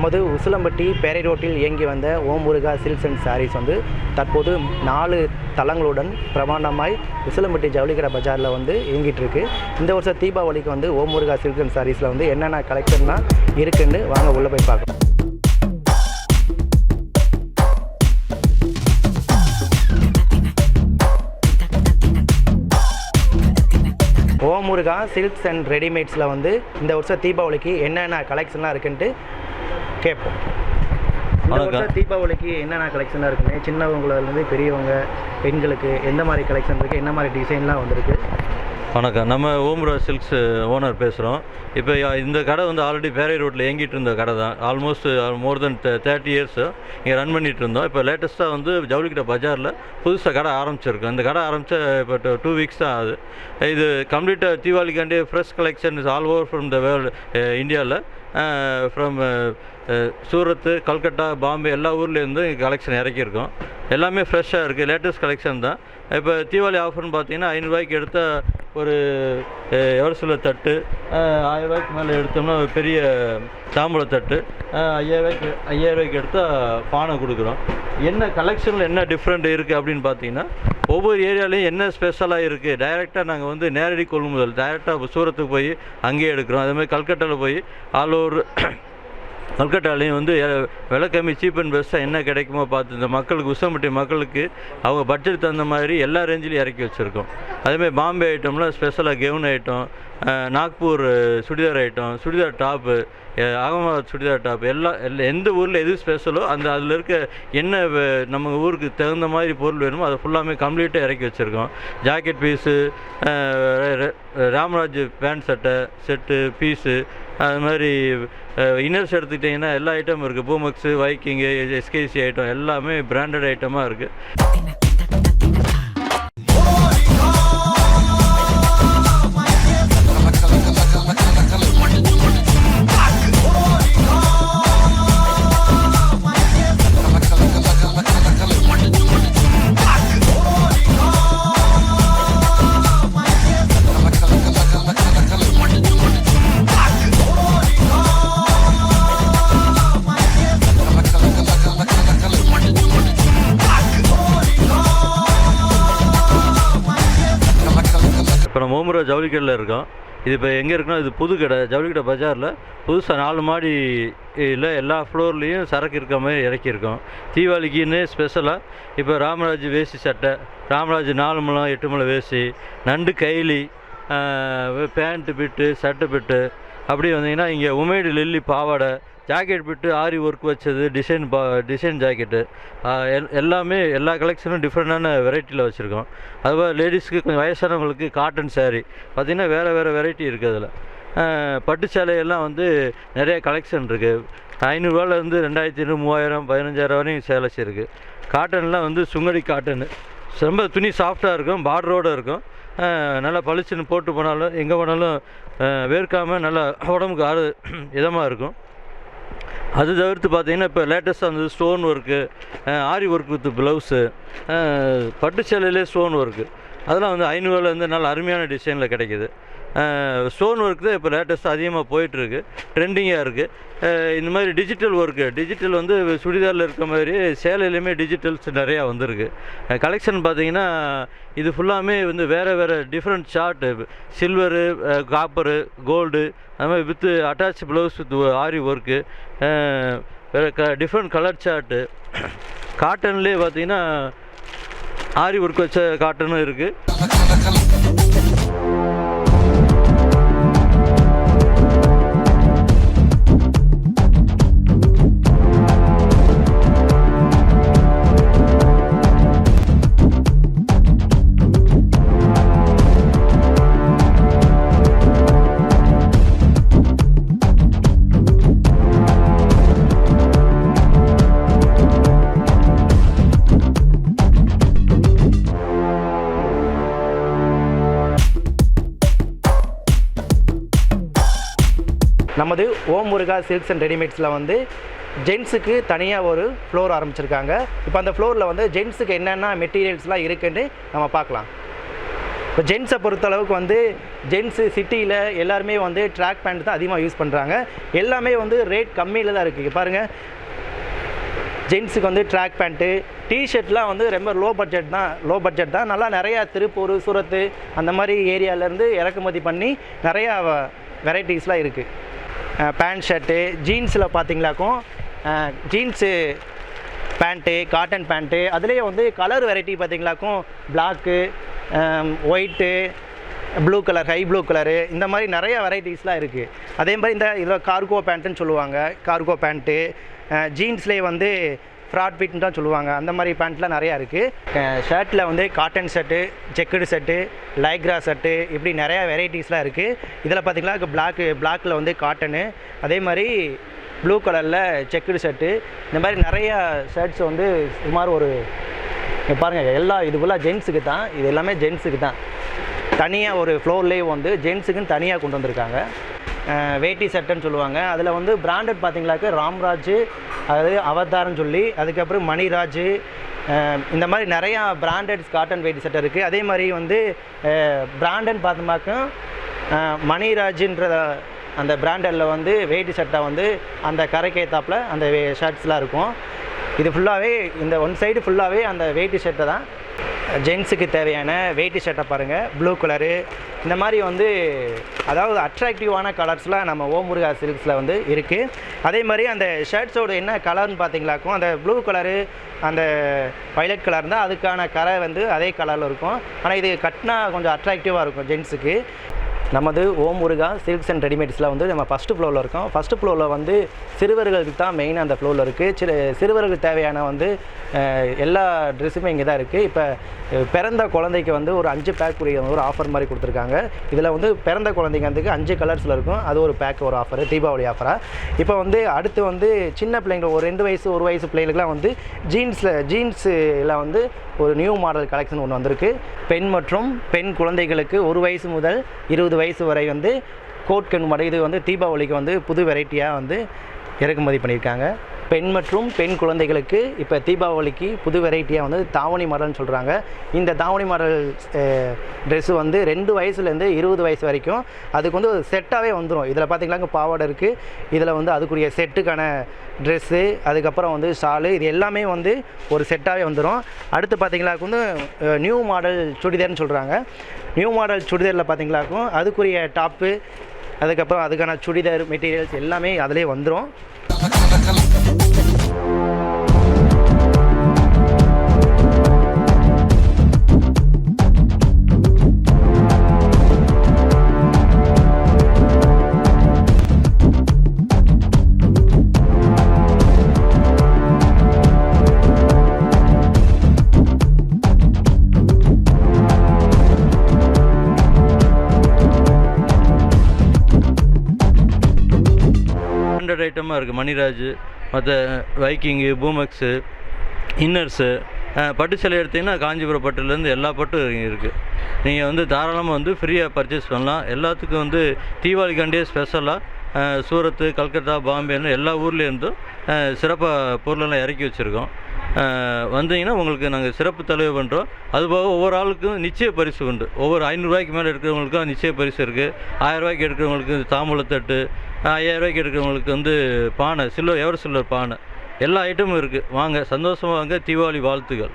நமது உசிலம்பட்டி பேரை ரோட்டில் இயங்கி வந்த Om Muruga silks and sarees வந்து தற்போது நாலு தளங்களுடன் பிரமாண்டமாய் உசிலம்பட்டி ஜவுளிக்கடை பஜாரில் வந்து இயங்கிட்டு இருக்கு இந்த வருஷம் தீபாவளிக்கு வந்து ஓம் முருகா சில்க்ஸ் அண்ட் சாரீஸில் வந்து என்னென்ன கலெக்ஷன்லாம் இருக்குன்னு வாங்க உள்ளே போய் பார்க்கலாம். ஓம் முருகா சில்க்ஸ் அண்ட் ரெடிமேட்ஸில் வந்து இந்த வருஷம் தீபாவளிக்கு என்னென்ன கலெக்ஷன்லாம் இருக்குன்ட்டு கேட்போம். வணக்கம். தீபாவளிக்கு என்னென்ன கலெக்ஷன்லாம் இருக்குன்னு சின்னவங்கலேருந்து பெரியவங்க பெண்களுக்கு எந்த மாதிரி கலெக்ஷன் இருக்குது என்ன மாதிரி டிசைன்லாம் வந்திருக்கு? வணக்கம். நம்ம ஓம்ரா சில்க்ஸ் ஓனர் பேசுகிறோம் இப்போ இந்த கடை வந்து ஆல்ரெடி பேரை ரோட்டில் இயங்கிட்டு இருந்த கடை தான். Almost more than thirty years இங்கே ரன் பண்ணிட்டு இருந்தோம். இப்போ லேட்டஸ்ட்டாக வந்து ஜவுளிக்கடை பஜாரில் புதுசாக கடை ஆரம்பிச்சிருக்கோம் இந்த கடை ஆரம்பித்த இப்போ டூ வீக்ஸ் தான் ஆகுது இது கம்ப்ளீட்டாக தீபாவளிக்காண்டி fresh collection is all over from the world இந்தியாவில் ஃப்ரம் சூரத்து கல்கட்டா பாம்பே எல்லா ஊர்லேருந்து கலெக்ஷன் இறக்கியிருக்கோம். எல்லாமே ஃப்ரெஷ்ஷாக இருக்குது லேட்டஸ்ட் கலெக்ஷன் தான். இப்போ தீபாவளி ஆஃபர்னு பார்த்தீங்கன்னா ஐநூறுரூவாய்க்கு எடுத்த ஒரு எவரசில தட்டு? அஹ், ஆயிரம் ரூபாய்க்கு மேலே எடுத்தோம்னா ஒரு பெரிய தாம்பூலத்தட்டு அஹ், ஐயாயிரூவாய்க்கு ஐயாயிரரூவாய்க்கு எடுத்தால் பானை கொடுக்குறோம். என்ன கலெக்ஷனில் என்ன டிஃப்ரெண்ட் இருக்குது அப்படின்னு பார்த்தீங்கன்னா ஒவ்வொரு ஏரியாலையும் என்ன ஸ்பெஷலாக இருக்குது டைரெக்டாக நாங்கள் வந்து நேரடி கொள்முதல் டைரெக்டாக சூரத்துக்கு போய் அங்கேயே எடுக்கிறோம். அதே மாதிரி கல்கட்டாவில் போய் ஆல் ஓவர் கல்கட்டாலையும் வந்து விலை கம்மி சீப் அண்ட் பெஸ்ட்டாக என்ன கிடைக்குமோ பார்த்து இந்த மக்களுக்கு உசம்பட்டி மக்களுக்கு அவங்க பட்ஜெட் தகுந்த மாதிரி எல்லா ரேஞ்சிலையும் இறக்கி வச்சுருக்கோம். அதேமாதிரி பாம்பே ஐட்டம்லாம் ஸ்பெஷலாக gown item Nagpur churidar item churidar top Ahmedabad churidar top எல்லா எல்லா எந்த ஊரில் எது ஸ்பெஷலோ அந்த அதில் இருக்க என்ன நம்ம ஊருக்கு தகுந்த மாதிரி பொருள் வேணுமோ அதை ஃபுல்லாமே கம்ப்ளீட்டாக இறக்கி வச்சுருக்கோம். ஜாக்கெட் பீஸு ராமராஜ் பேண்ட் சட்டை செட்டு பீஸு அது மாதிரி இன்னர்ஸ் எடுத்துக்கிட்டிங்கன்னா எல்லா ஐட்டமும் இருக்குது பூமக்ஸு வைக்கிங்கு எஸ்கேசி ஐட்டம் எல்லாமே பிராண்டட் ஐட்டமாக இருக்குது இப்போ ஜவுளி கடையில் இருக்கோம். இது இப்போ எங்கே இருக்குன்னா இது புது கடை ஜவுளிக்கடை பஜாரில். புதுசாக நாலு மாடி இல்லை எல்லா ஃப்ளோர்லேயும் சரக்கு இருக்க மாதிரி இறக்கியிருக்கோம். தீபாவளிக்குன்னு ஸ்பெஷலாக இப்போ ராமராஜ் வேஷ்டி சட்டை ராமராஜ் நாலு முழம் எட்டு முழம் வேஷ்டி நண்டு கைலி பேண்ட்டு பிட்டு சட்டை பிட்டு அப்படி வந்தீங்கன்னா இங்கே உமேடு லில்லி பாவாடை ஜாக்கெட் பிட்டு ஆரி ஒர்க் வச்சது டிசைன் பா டிசைன் ஜாக்கெட்டு. எல்லாமே எல்லா கலெக்ஷனும் டிஃப்ரெண்டான வெரைட்டியில் வச்சுருக்கோம். அதுபோல் லேடிஸ்க்கு கொஞ்சம் வயசானவங்களுக்கு காட்டன் சாரீ பார்த்திங்கன்னா வேறு வேறு வெரைட்டி இருக்குது அதில். பட்டு சேலையெல்லாம் வந்து நிறைய கலெக்ஷன் இருக்குது ஐநூறுரூவாலேருந்து ரெண்டாயிரத்தி ஐநூறு மூவாயிரம் பதினஞ்சாயிரம் வரையும் சேலஸ் இருக்குது காட்டன்லாம் வந்து சுங்கடி காட்டனு ரொம்ப துணி சாஃப்டாக இருக்கும் பார்டரோடு இருக்கும். நல்லா பளிச்சுன்னு போட்டு போனாலும் எங்கே போனாலும் வேர்க்காமல் நல்லா உடம்புக்கு ஆறு இதமாக இருக்கும். அது தவிர்த்து பார்த்தீங்கன்னா இப்போ லேட்டஸ்ட்டாக வந்து stone work aari work with blouse பட்டு சேலையிலே ஸ்டோன் ஒர்க்கு அதெல்லாம் வந்து ஐநூறுலேருந்து நல்ல அருமையான டிசைனில் கிடைக்கிது. ஸ்டோன் ஒர்க் தான் இப்போ லேட்டஸ்ட்டாக அதிகமாக போயிட்டுருக்கு ட்ரெண்டிங்காக இருக்குது இந்த மாதிரி டிஜிட்டல் ஒர்க்கு டிஜிட்டல் வந்து சுடிதாரில் இருக்க மாதிரி சேலையிலையுமே டிஜிட்டல்ஸ் நிறையா வந்திருக்கு. கலெக்ஷன் பார்த்தீங்கன்னா இது ஃபுல்லாமே வந்து வேறு வேறு different short silver copper gold அது மாதிரி with attach blouse with aari work வேறு க டிஃப்ரெண்ட் கலர் ஷார்ட்டு காட்டன்லேயே பார்த்தீங்கன்னா ஆரி ஒர்க் வச்ச காட்டனும் இருக்குது நமது ஓம் முருகா சில்க்ஸ் அண்ட் ரெடிமேட்ஸில் வந்து ஜென்ஸுக்கு தனியாக ஒரு ஃப்ளோர் ஆரம்பிச்சிருக்காங்க. இப்போ அந்த ஃப்ளோரில் வந்து ஜென்ஸுக்கு என்னென்ன மெட்டீரியல்ஸ்லாம் இருக்குன்னு நம்ம பார்க்கலாம். இப்போ ஜென்ஸை பொறுத்தளவுக்கு வந்து ஜென்ஸு சிட்டியில் எல்லாருமே வந்து ட்ராக் பேண்ட் தான் அதிகமாக யூஸ் பண்ணுறாங்க எல்லாமே வந்து ரேட் கம்மியில் தான் இருக்குது பாருங்கள் ஜென்ஸுக்கு வந்து ட்ராக் பேண்ட்டு டிஷர்ட்லாம் வந்து ரொம்ப லோ பட்ஜெட் தான். லோ பட்ஜெட் தான். நல்லா நிறையா திருப்பூர் சூரத்து அந்த மாதிரி ஏரியாவிலேருந்து இறக்குமதி பண்ணி நிறையா வெரைட்டிஸ்லாம் இருக்குது பேண்ட் ஷர்ட்டு ஜீன்ஸில் பார்த்தீங்களாக்கும் ஜீன்ஸு பேண்ட்டு காட்டன் பேண்ட்டு அதுலேயே வந்து colour variety பார்த்தீங்களாக்கும் black white blue colour high blue colour இந்த மாதிரி நிறைய வெரைட்டிஸ்லாம் இருக்குது அதே மாதிரி இந்த இதில் கார்கோ பேண்ட்டுன்னு சொல்லுவாங்க கார்கோ பேண்ட்டு ஜீன்ஸ்லேயே வந்து ஃப்ராட் பீட்னு தான் சொல்லுவாங்க. அந்த மாதிரி பேண்ட்லாம் நிறையா இருக்குது ஷர்ட்டில் வந்து cotton shirt checked shirt Lycra shirt இப்படி நிறையா வெரைட்டிஸ்லாம் இருக்குது இதில் பார்த்தீங்கன்னா பிளாக்கு பிளாக்கில் வந்து காட்டனு அதே மாதிரி ப்ளூ கலரில் செக்குடு ஷர்ட்டு இந்த மாதிரி நிறையா ஷர்ட்ஸ் வந்து சுமார் ஒரு பாருங்கள் எல்லா இது ஃபுல்லாக ஜென்ஸுக்கு தான். இது எல்லாமே ஜென்ஸுக்கு தான். தனியாக ஒரு ஃப்ளோர்லேயே வந்து ஜென்ஸுக்குன்னு தனியாக கொண்டு வந்திருக்காங்க. வேட்டி சட்டைன்னு சொல்லுவாங்க. அதில் வந்து பிராண்டட் பார்த்தீங்களாக்க ராம்ராஜ் அதாவது அவதாரம் சொல்லி அதுக்கப்புறம் மணிராஜ் இந்த மாதிரி நிறையா பிராண்டட் காட்டன் வெயிட் சட்டை இருக்குது அதே மாதிரி வந்து பிராண்டட் பார்த்தோம்னாக்கும் மணிராஜுன்ற அந்த பிராண்டடில் வந்து வேட்டி சட்டை வந்து அந்த கரைக்கு ஏத்தாப்புல அந்த ஷர்ட்ஸ்லாம் இருக்கும். இது ஃபுல்லாகவே இந்த ஒன் சைடு ஃபுல்லாகவே அந்த வேட்டி ஷர்ட்டை தான். ஜென்ஸுக்கு தேவையான வேட்டி ஷர்ட்டை பாருங்கள் ப்ளூ கலரு இந்த மாதிரி வந்து அதாவது அட்ராக்டிவான கலர்ஸ்லாம் நம்ம ஓமுருகா சில்க்ஸில் வந்து இருக்குது அதே மாதிரி அந்த ஷர்ட்ஸோட என்ன கலர்னு பார்த்தீங்களாக்கும் அந்த ப்ளூ கலரு அந்த வைலட் கலர் தான் அதுக்கான கரை வந்து அதே கலரில் இருக்கும். ஆனால் இது கட்டினா கொஞ்சம் அட்ராக்டிவாக இருக்கும் ஜென்ஸுக்கு. நமது ஓம் முருகா சில்க்ஸ் அண்ட் ரெடிமேட்ஸில் வந்து நம்ம ஃபஸ்ட்டு ஃப்ளோரில் இருக்கோம். ஃபஸ்ட்டு ஃப்ளோரில் வந்து சிறுவர்களுக்கு தான் மெயின் அந்த ஃப்ளோரில் இருக்குது சிறு சிறுவர்களுக்கு தேவையான வந்து எல்லா ட்ரெஸ்ஸுமே இங்கே தான் இருக்குது இப்போ பிறந்த குழந்தைக்கு வந்து ஒரு அஞ்சு பேக் உரிய ஒரு ஆஃபர் மாதிரி கொடுத்துருக்காங்க. இதில் வந்து பிறந்த குழந்தைங்க வந்து அஞ்சு கலர்ஸில் இருக்கும். அது ஒரு பேக் ஒரு ஆஃபர் தீபாவளி ஆஃபராக இப்போ வந்து அடுத்து வந்து சின்ன பிள்ளைங்க ஒரு ரெண்டு வயசு ஒரு வயசு பிள்ளைங்களுக்குலாம் வந்து ஜீன்ஸில் ஜீன்ஸில் வந்து ஒரு நியூ மாடல் கலெக்ஷன் ஒன்று வந்திருக்கு. பெண் மற்றும் பெண் குழந்தைகளுக்கு ஒரு வயசு முதல் இருபது வயசு வரை வந்து கோட் கண் மாடல் இது வந்து தீபாவளிக்கு வந்து புது வெரைட்டியாக வந்து இறக்குமதி பண்ணியிருக்காங்க. பெண் மற்றும் பெண் குழந்தைகளுக்கு இப்போ தீபாவளிக்கு புது வெரைட்டியாக வந்து தாவணி மாடல்னு சொல்கிறாங்க இந்த தாவணி மாடல் ட்ரெஸ்ஸு வந்து ரெண்டு வயசுலேருந்து இருபது வயசு வரைக்கும் அதுக்கு வந்து ஒரு செட்டாகவே வந்துடும் இதில் பார்த்தீங்கன்னா பாவாடை இருக்குது இதில் வந்து அதுக்குரிய செட்டுக்கான ட்ரெஸ்ஸு அதுக்கப்புறம் வந்து ஷாலு இது எல்லாமே வந்து ஒரு செட்டாகவே வந்துடும் அடுத்து பார்த்தீங்களாக்கு வந்து நியூ மாடல் சுடிதார்னு சொல்கிறாங்க நியூ மாடல் சுடிதாரில் பார்த்திங்களாக்கும் அதுக்குரிய டாப்பு அதுக்கப்புறம் அதுக்கான சுடிதார் மெட்டீரியல்ஸ் எல்லாமே அதிலே வந்துடும் ஹண்ட்ரட் ஐட்டமாக இருக்குது மணிராஜ் மற்ற வைக்கிங்கு பூமெக்ஸு இன்னர்ஸு பட்டு சேலை எடுத்தீங்கன்னா காஞ்சிபுரம் பட்டுலேருந்து எல்லா பட்டும் இருக்குது நீங்கள் வந்து தாராளமாக வந்து ஃப்ரீயாக பர்ச்சேஸ் பண்ணலாம். எல்லாத்துக்கும் வந்து தீபாவளிக்காண்டியே ஸ்பெஷலாக சூரத்து கல்கத்தா பாம்பேன்னு எல்லா ஊர்லேருந்தும் சிறப்பாக பொருளெல்லாம் இறக்கி வச்சுருக்கோம். வந்தீங்கன்னா உங்களுக்கு நாங்கள் சிறப்பு தலைவு பண்ணுறோம் அதுபோக ஒவ்வொரு ஆளுக்கும் நிச்சய பரிசு உண்டு. ஒவ்வொரு ஐநூறுரூவாய்க்கு மேலே எடுக்கிறவங்களுக்கும் நிச்சய பரிசு இருக்குது ஆயிரரூவாய்க்கு எடுக்கிறவங்களுக்கு தாம்பூலத்தட்டு ஐயாயிரரூவாய்க்கு எடுக்கிறவங்களுக்கு வந்து பானை சில்வர் எவர் சில்வர் பானை? எல்லா ஐட்டமும் இருக்குது வாங்க சந்தோஷமாக வாங்க தீபாவளி வாழ்த்துக்கள்